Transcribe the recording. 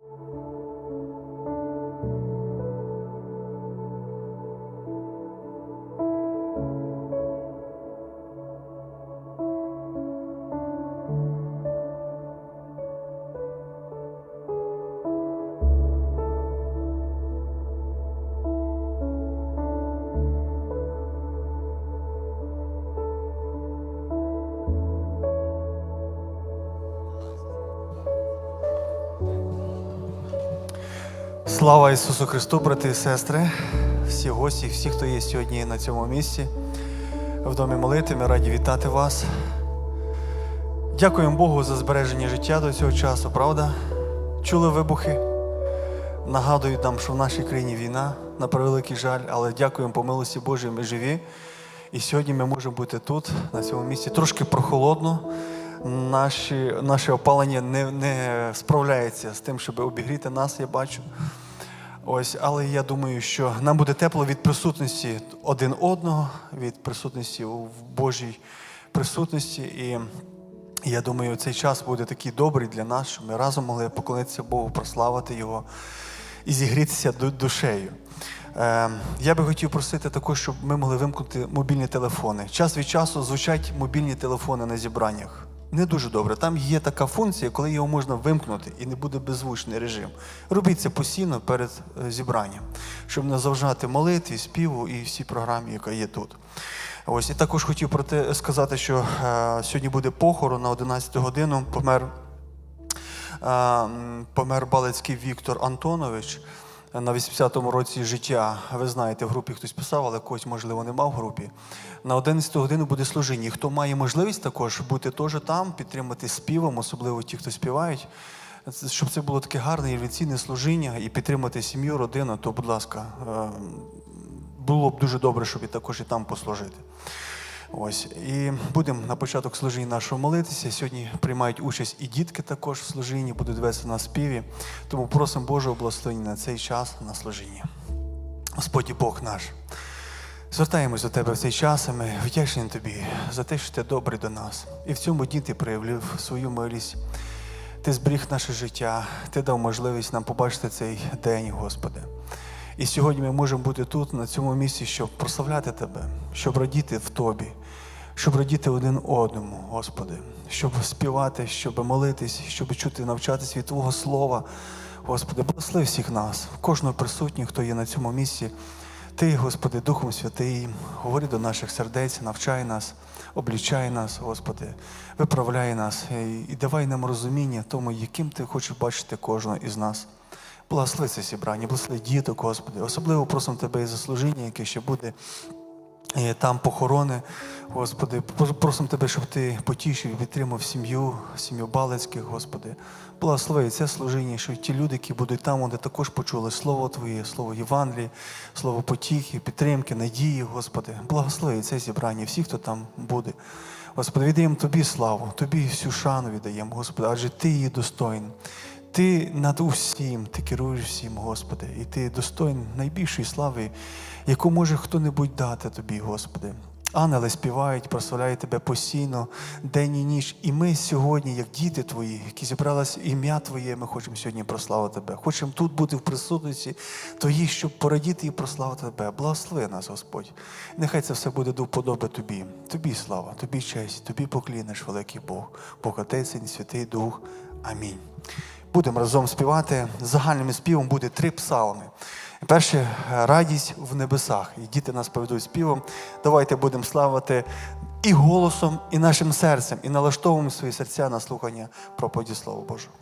you Слава Ісусу Христу, брати і сестри, всі гості, всі, хто є сьогодні на цьому місці, в домі молити, ми раді вітати вас. Дякуємо Богу за збереження життя до цього часу, правда? Чули вибухи, нагадують нам, що в нашій країні війна, на превеликий жаль, але дякуємо по милості Божій, ми живі. І сьогодні ми можемо бути тут, на цьому місці. Трошки прохолодно. Наші, наше опалення не, не справляється з тим, щоб обігріти нас, я бачу. Ось, але я думаю, що нам буде тепло від присутності один одного, від присутності в Божій присутності. І я думаю, цей час буде такий добрий для нас, щоб ми разом могли поклонитися Богу, прославити Його і зігрітися ду- душею. Е, я би хотів просити також, щоб ми могли вимкнути мобільні телефони. Час від часу звучать мобільні телефони на зібраннях. Не дуже добре. Там є така функція, коли його можна вимкнути і не буде беззвучний режим. Робіть це постійно перед е, зібранням, щоб не заважати молитві, співу і всій програмі, яка є тут. Ось і також хотів про те сказати, що е, сьогодні буде похорон на 11 годину. Помер Е, помер Балицький Віктор Антонович на 80-му році життя. Ви знаєте, в групі хтось писав, але когось, можливо, нема в групі. На 11 годину буде служіння. Хто має можливість також бути теж там, підтримати співом, особливо ті, хто співають. Щоб це було таке гарне революційне служіння і підтримати сім'ю, родину, то, будь ласка, е, було б дуже добре, щоб і також і там послужити. Ось і будемо на початок служіння нашого молитися. Сьогодні приймають участь і дітки також в служінні, будуть вести на співі. Тому просимо Божого благословення на цей час на служіння. Господь і Бог наш. Звертаємось до Тебе в цей час, і ми вдячні Тобі за те, що ти добрий до нас. І в цьому дні ти проявив свою милість. Ти зберіг наше життя, ти дав можливість нам побачити цей день, Господи. І сьогодні ми можемо бути тут, на цьому місці, щоб прославляти Тебе, щоб радіти в Тобі, щоб радіти один одному, Господи, щоб співати, щоб молитись, щоб чути, навчатись від Твого Слова. Господи, благослови всіх нас, кожного присутнього, хто є на цьому місці. Ти, Господи, Духом Святий, говори до наших сердець, навчай нас, облічай нас, Господи, виправляй нас і давай нам розуміння тому, яким Ти хочеш бачити кожного із нас. Благослови це зібрання, благослови діток, Господи. Особливо просимо Тебе і за служіння, яке ще буде е, там похорони. Господи, просимо Тебе, щоб Ти потішив і підтримав сім'ю, сім'ю Балицьких, Господи. Благослови це служіння, що ті люди, які будуть там, вони також почули Слово Твоє, Слово Євангелії, Слово потіхи, підтримки, надії, Господи. Благослови це зібрання, всі, хто там буде. Господи, віддаємо Тобі славу, Тобі всю шану віддаємо, Господи, адже Ти її достойний. Ти над усім, ти керуєш всім, Господи, і ти достойний найбільшої слави, яку може хто-небудь дати тобі, Господи. Ангели співають, прославляють Тебе постійно, день і ніч. І ми сьогодні, як діти Твої, які зібралися ім'я Твоє, ми хочемо сьогодні прославити Тебе. Хочемо тут бути в присутності Твоїй, щоб порадіти і прославити Тебе. Благослови нас, Господь. Нехай це все буде до вподоби Тобі. Тобі слава, Тобі честь, Тобі поклінеш, великий Бог, Бог Отець, Син, Святий Дух. Амінь. Будемо разом співати. Загальним співом буде три псалми. Перше радість в небесах. І діти нас поведуть співом. Давайте будемо славити і голосом, і нашим серцем, і налаштовуємо свої серця на слухання проповіді Слова Божого.